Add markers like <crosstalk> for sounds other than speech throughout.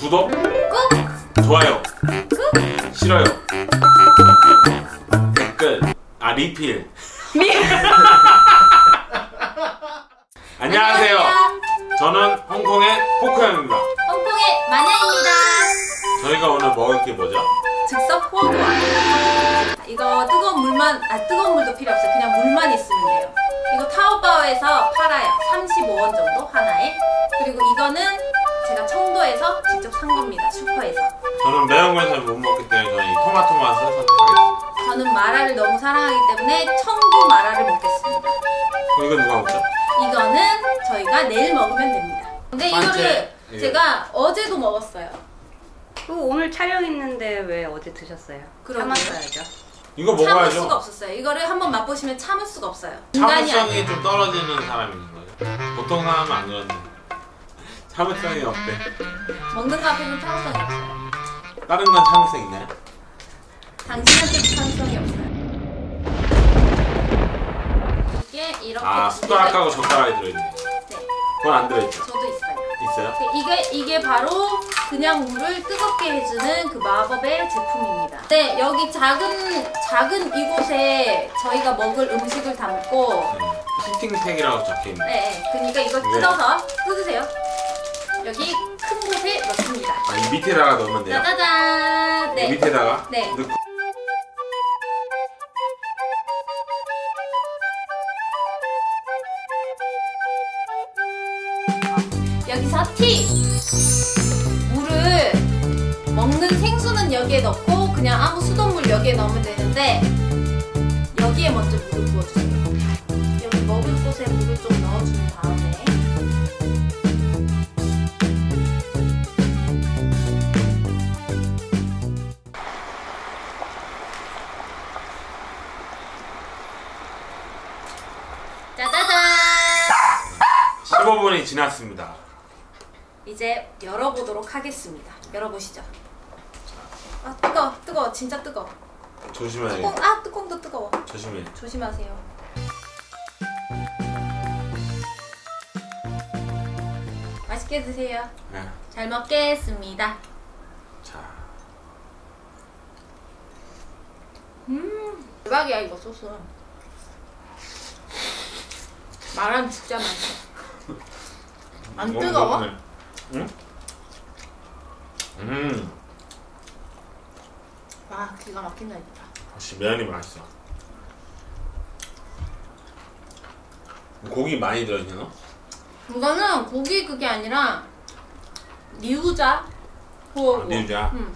구독, 꾹! 좋아요, 꾹! 싫어요, 댓글, 아 리필. <laughs> 안녕하세요. 저는 홍콩의 포크형입니다. 홍콩의 마녀입니다. 저희가 오늘 먹을 게 뭐죠? 즉석 포도와 이거 뜨거운 물만 아 뜨거운 물도 필요 없어요. 그냥 물만 있으면 돼요. 이거 타오바오에서 팔아요. 35원 정도 하나에. 그리고 이거는 제가 청도에서 직접 산 겁니다. 슈퍼에서. 저는 매운 것을 못 먹기 때문에 저는 이 토마토 맛을 선택하겠습니다. 저는 마라를 너무 사랑하기 때문에 청도 마라를 먹겠습니다. 그럼 이건 누가 먹죠? 이거는 저희가 내일 먹으면 됩니다. 근데. 이거를 예. 제가 어제도 먹었어요. 그 오늘 촬영 있는데 왜 어제 드셨어요? 그러게요. 참았어야죠. 이거 참을 수가 먹어야죠. 없었어요. 이거를 한번 맛보시면 참을 수가 없어요. 참을성이. 좀 떨어지는 사람인 거죠. 보통 사람은 안 그런데 참을성이 없대. 먹는 거 앞에는 참을성이 없어요. 다른 건 참을성 있나요? 당신한테도 참을성이 없어요. 이게 이렇게 아두 숟가락하고 젓가락이 들어있네. 네, 그건 안 들어있죠? 저도 있어요. 있어요? 네, 이게 이게 바로 그냥 물을 뜨겁게 해주는 그 마법의 제품입니다. 네, 여기 작은 작은 이곳에 저희가 먹을 음식을 담고 네. 히팅팩이라고 적혀있네. 네, 네, 그러니까 이걸 네. 뜯어서 뜯으세요. 여기 큰 곳에 넣습니다. 아, 이 밑에다가 넣으면 돼요? 짜자잔. 이 네. 밑에다가 네. 넣고 여기서 팁! 물을 먹는 생수는 여기에 넣고 그냥 아무 수돗물 여기에 넣으면 되는데 여기에 먼저 물을 부어주세요. 여기 먹을 곳에 물을 좀 넣어준 다음에 15분이 지났습니다. 이제 열어보도록 하겠습니다. 열어보시죠. 아 뜨거, 뜨거, 진짜 뜨거. 조심해야 뚜껑, 돼. 아 뚜껑도 뜨거워. 조심해. 조심하세요. 맛있게 드세요. 네. 잘 먹겠습니다. 자, 음, 대박이야 이거 소스. 마라는 진짜 맛있어. <laughs> 안 이거 뜨거워? 먹으면- 응? 음, 와 기가 막힌다 진짜. 역시 면이 맛있어. 고기 많이 들어있냐 너? 이거는 고기 그게 아니라 리우자 후어구. 아, 리우자. 음.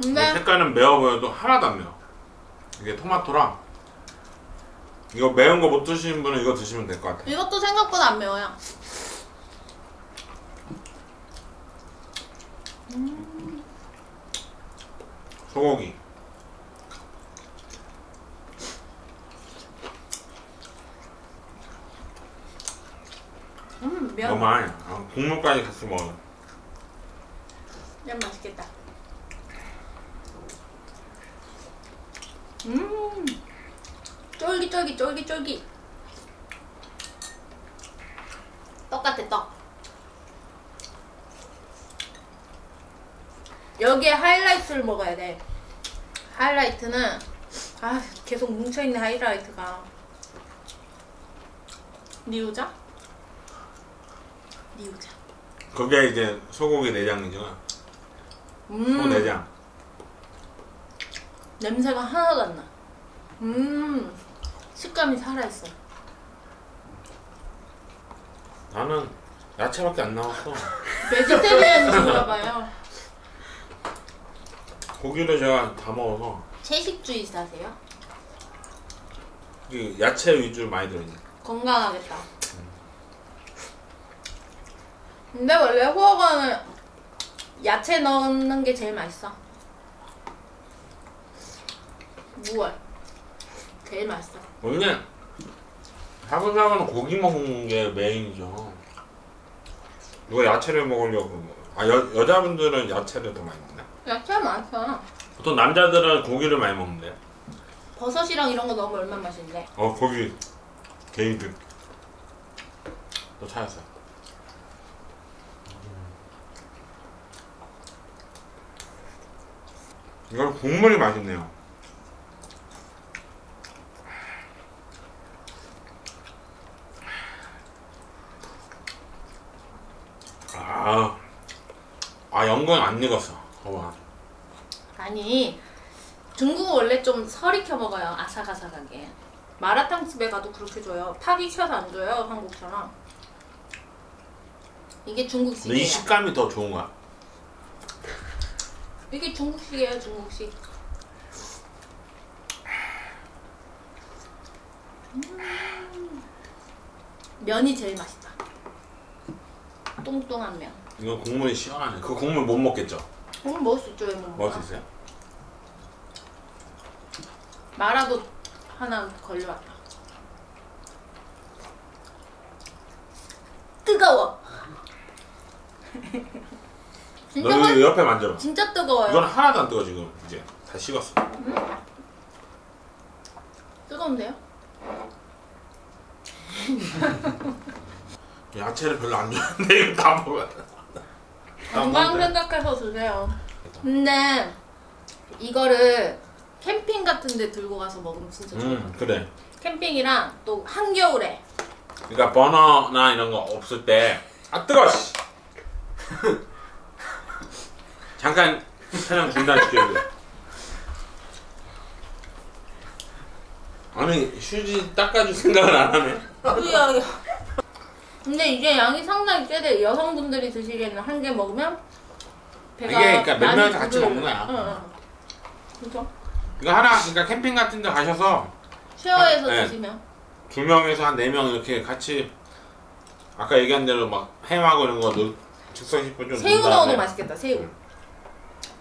근데 색깔은 매워 보여도 하나도 안 매워. 이게 토마토랑 이거 매운 거 못 드시는 분은 이거 드시면 될 것 같아요. 이것도 생각보다 안 매워요. 소고기. 음, 면, 너무 많이. 아, 국물까지 같이 먹어. 면 맛있겠다. 음, 쫄깃쫄깃 쫄깃쫄깃. 떡 같아 떡. 여기에 하이라이트를 먹어야 돼. 하이라이트는 아 계속 뭉쳐있는 하이라이트가 리우자? 리우자. 그게 이제 소고기 내장이죠. 음. 소 내장. 냄새가 하나도 안 나. 음, 식감이 살아있어. 나는 야채밖에 안 나왔어. <laughs> 베지테리언인가 봐요. 고기를 제가 다 먹어서 채식주의자세요? 그 야채 위주로 많이 들어있네. 건강하겠다. 근데 원래 후어거는 야채 넣는 게 제일 맛있어. 무얼. 제일 맛있어. 원래 샤브샤브는 고기 먹는 게 메인이죠. 누가 야채를 먹으려고 아 여, 여자분들은 야채를 더 많이 먹나? 야채 많잖아. 보통 남자들은 고기를 많이 먹는데 버섯이랑 이런 거 넣으면 얼마나 맛있는데. 어 고기 게이드 또 찾았어 이건 국물이 맛있네요 아, 아 연근 안 익었어 봐봐. 아니 중국은 원래 좀 설익혀 먹어요 아삭아삭하게. 마라탕 집에 가도 그렇게 줘요. 팍 익혀서 안 줘요 한국처럼. 이게 근데 이 중국식이에요. 식감이 더 좋은 거야. 이게 중국식이에요 중국식. 음. 면이 제일 맛있다 뚱뚱한 면 이거 국물이 시원하네 그 국물 못 먹겠죠? 음, 먹을 수 있죠 왜 못 먹을 먹어 수 있어요? 마라도 하나 걸려왔다. 뜨거워. <laughs> 진짜 너 맛, 여기 옆에 만져봐 진짜 뜨거워요. 이건 하나도 안 뜨거 지금 이제 다 식었어 뜨거운데요? <laughs> 야채를 별로 안 좋아하는데 이거 다 먹어 건강 생각해서 드세요. 근데 이거를 캠핑 같은 데 들고 가서 먹으면 진짜 좋아요. 음 그래. 캠핑이랑 또 한겨울에. 그러니까 버너나 이런 거 없을 때 아 뜨거 씨. <laughs> 잠깐 촬영 중단시켜야 돼. 아니 휴지 닦아줄 생각을 안 하네. 으야. 근데 이게 양이 상당히 세대 여성분들이 드시기에는 한 개 먹으면 배가 이게 그러니까 몇 많이 명이서 같이 먹는 거야. 응, 응. 그죠? 이거 하나 그러니까 캠핑 같은 데 가셔서 쉐어해서 네. 드시면 두 명에서 한 네 명 이렇게 같이 아까 얘기한 대로 막 햄하고 이런 거 넣- 즉석 식품 좀 새우 넣은 넣어도 다음에 맛있겠다. 새우.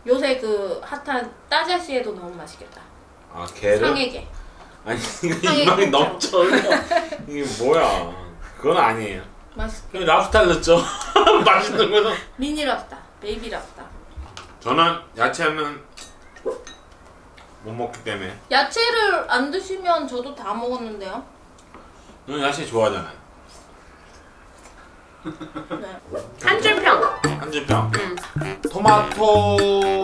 요새 그 핫한 따자시에도 너무 맛있겠다. 아 게를 상해게. 아니 이거 상해 이만이 곱창. 넘쳐 이게 뭐야 그건 아니에요 맛있. 그냥 랍스타를 넣죠 <laughs> 맛있는 거는 미니 랍스타, 베이비 랍스타. 저는 야채는 못 먹기 때문에 야채를 안 드시면 저도 다 먹었는데요. 저는 야채 좋아하잖아요 네. 한 줄평. 한 줄평 응. 토마토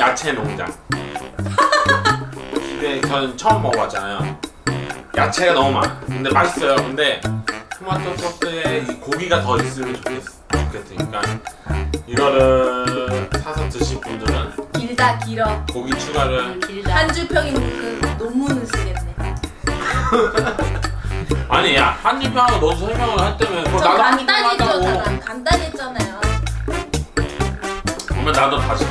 야채 농장 근데 저는 처음 먹어봤잖아요 야채가 너무 많아 근데 맛있어요 근데 토마토 소스에 이 고기가 더 있으면 좋겠, 좋겠으니까 이거를 사서 드실 분들은 길다 길어. 고기 추가를 길다. 한 줄평인 그 논문을 쓰겠네. <laughs> 아니 야 한줄평하고 너도 설명을 했다며 그거 저 나도 간단히 했잖아. 한다고 간단히 했잖아요. 그러면 나도 다시